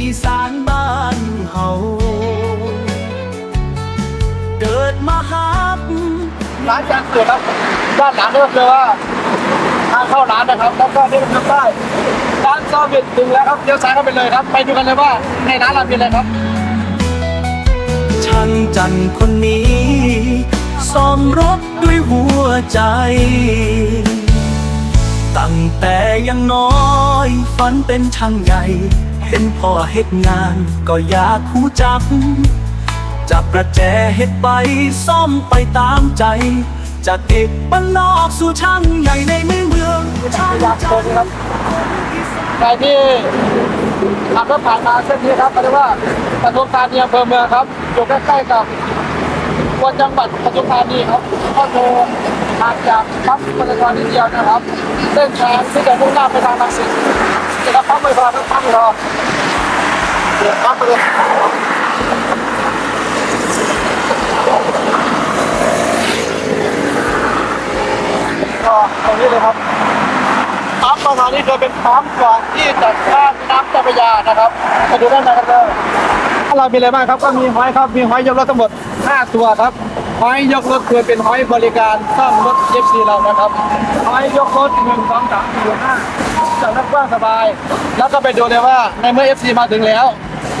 อีสานบ้านเฮาเกิดมาฮับร้านจานสุดครับด้านหลังนี่ก็คือว่าทางเข้าร้านนะครับ แล้วก็นี่ก็ได้ร้านซอบิดถึงแล้วครับเลี้ยวซ้ายเข้าไปเลยครับ ไปดูกันเลยว่าในร้านเรามีอะไรครับช่างจันคนนี้ซ่อมรถด้วยหัวใจ ตั้งแต่ยังน้อยฝันเป็นช่างใหญ่ เห็นพ่อเฮ็ดงานก็อยากหูจัก จับประแจเฮ็ดไปซ่อมไปตามใจ จากเด็กบ้านนอกสู่ช่างใหญ่ในเมืองเมืองช่างจันใครที่ขับรถผ่านมาเส้นนี้ครับเขาเรียกว่าปทุมธานีอำเภอเมืองครับอยู่ใกล้ๆกับวันจังหวัดปทุมธานีครับก็คือ ห่างจากปั๊มปตทนิดเดียวนะครับเส้นทางที่จะมุ่งหน้าไปทางรังสิตจะรับปั๊มไปพอครับปั๊มรอเดี๋ยวปั๊มปเลยก็ตรงนี้เลยครับปั๊มประมาณนี้เคยเป็นปั๊มก่อนที่จะข้ามน้ำเจ้าพระยานะครับมาดูด้านในกันเลยถ้าเรามีอะไรบ้างครับ ก็มีหอยครับ มีหอยยกรถทั้งหมด 5 ตัวครับ หอยยกรถคือเป็นหอยบริการซ่อมรถเอฟซีเรานะครับหอยยกรถหนึ่งสองสามสี่ห้าจากนักกว้างสบาย แล้วก็ไปดูเลยว่าในเมื่อเอฟซีมาถึงแล้ว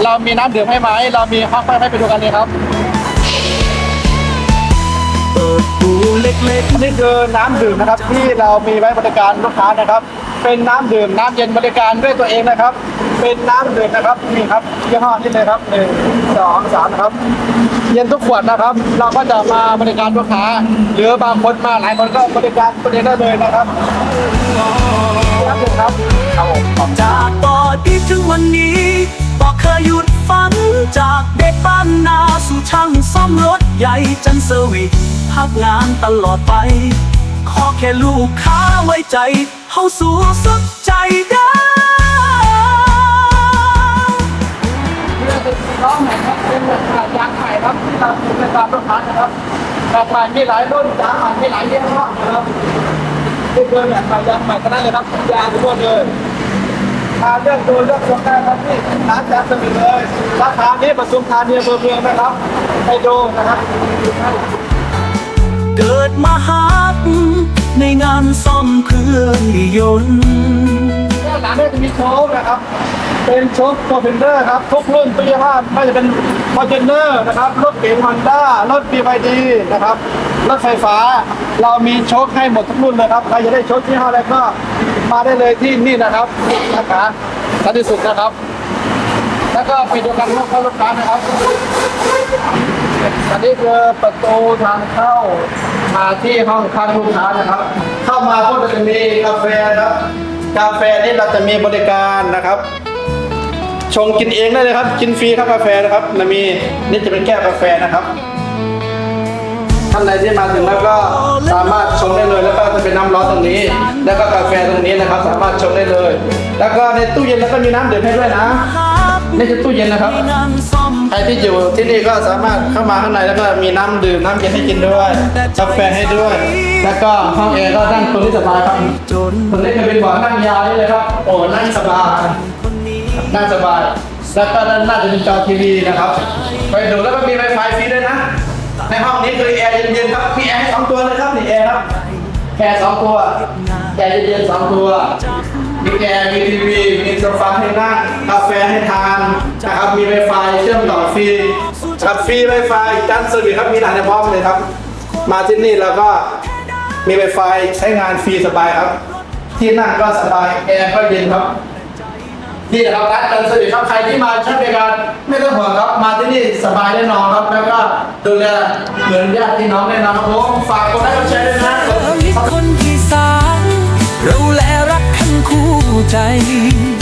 เรามีน้ำดื่มให้ไหมเรามีห้องไฟให้ไปดูกันเลยครับเปิดปูเล็กนี่คือน้ำดื่มนะครับที่เรามีไว้บริการลูกค้านะครับ เป็นน้ำดื่มน้ำเย็นบริการด้วยตัวเองนะครับ เป็นน้ำดื่มนะครับนี่ครับยี่ห้อนี้เลยครับหนึ่งสองสามนะครับ เย็นทุกขวดนะครับ เราก็จะมาบริการลูกค้า หรือบางคนมาหลายคนก็บริการตัวเองได้เลยนะครับน้ำดื่มครับครับผมขอบจากตอนที่ถึงวันนี้บอกเคยหยุดฝันจากเด็กบ้านนาสู่ช่างซ่อมรถใหญ่จันเซอร์วิสพักงานตลอดไป ขอแค่ลูกค้าไว้ใจ เฮาสู่สุดใจได้น้องไหนครับเป็นแบบยางไข่ครับที่เราบริการลูกค้านะครับแบบใหม่มีหลายรุ่นยาหม่มีหลายยี่ห้อนะครับทุกคนเนี่ยมายางใหม่กันนั่นเลยครับยางทุกคนเลยมาเลือกดูเลือกชมได้ครับที่ร้านแจ๊สมิเลยราคานี้ประชุมธานีอำเภอเมืองนะครับไปดูนะครับ เกิดมาฮัก ในงานซ่อมเครื่องยนต์ด้านหลังเนี่ยจะมีโชว์นะครับ เป็นโชว์โปรเฟนเดอร์ครับ ทุกรุ่นทุกยี่ห้อไม่ว่าจะเป็นฟอร์จูเนอร์นะครับ รถเก๋งฮอนด้ารถ BYD นะครับ รถไฟฟ้า เรามีโชคให้หมดทุกรุ่นเลยครับ ใครจะได้โชคยี่ห้ออะไรก็มาได้เลยที่นี่นะครับนะคะสันติสุขนะครับ แล้วก็ไปดูกันว่าเข้ารถร้านนะครับ อันนี้คือประตูทางเข้ามาที่ห้องค้างลูกค้านะครับ เข้ามาก็จะมีกาแฟครับ กาแฟนี่เราจะมีบริการนะครับ ชงกินเองได้เลยครับ กินฟรีครับกาแฟนะครับมันมีนี่จะเป็นแก้วกาแฟนะครับท่านใดที่มาถึงแล้วก็สามารถชงได้เลยแล้วก็จะเป็นน้ำร้อนตรงนี้ แล้วก็กาแฟตรงนี้นะครับ สามารถชงได้เลย แล้วก็ในตู้เย็นแล้วก็มีน้ำดื่มให้ด้วยนะ นี่คือตู้เย็นนะครับ ใครที่อยู่ที่นี่ก็สามารถเข้ามาข้างในแล้วก็มีน้ำดื่มน้ำเย็นให้กินด้วยกาแฟให้ด้วย แล้วก็ห้องแอร์ก็นั่งตรงนี้สบายครับจนตรงนี้จะเป็นเบาะนั่งยาวเลยครับ โอ้นั่งสบายนั่งสบาย แล้วก็ด้านหน้าจะเป็นจอทีวีนะครับ ไปดูแล้วก็มีไวไฟฟรีด้วยนะ ในห้องนี้คือแอร์เย็นๆครับมีแอร์สองตัวเลยครับนี่แอร์ครับแอร์สองตัวแอร์เย็นๆสองตัว มีแอร์ มีทีวี มีโซฟาให้นั่ง กาแฟให้ทานนะครับ มีไวไฟเชื่อมต่อฟรีครับฟรีไวไฟจันทร์สวิตครับ มีหลายในพร้อมเลยครับ มาที่นี่แล้วก็มีไวไฟใช้งานฟรีสบายครับ ที่นั่งก็สบาย แอร์ก็เย็นครับนี่นะครับร้านจันทร์สวิตครับ ใครที่มาใช้บริการไม่ต้องห่วงครับ มาที่นี่สบายแน่นอนครับ แล้วก็ดูแลเหมือนญาติพี่น้องแน่นอนครับผมฝากกดไลค์ กด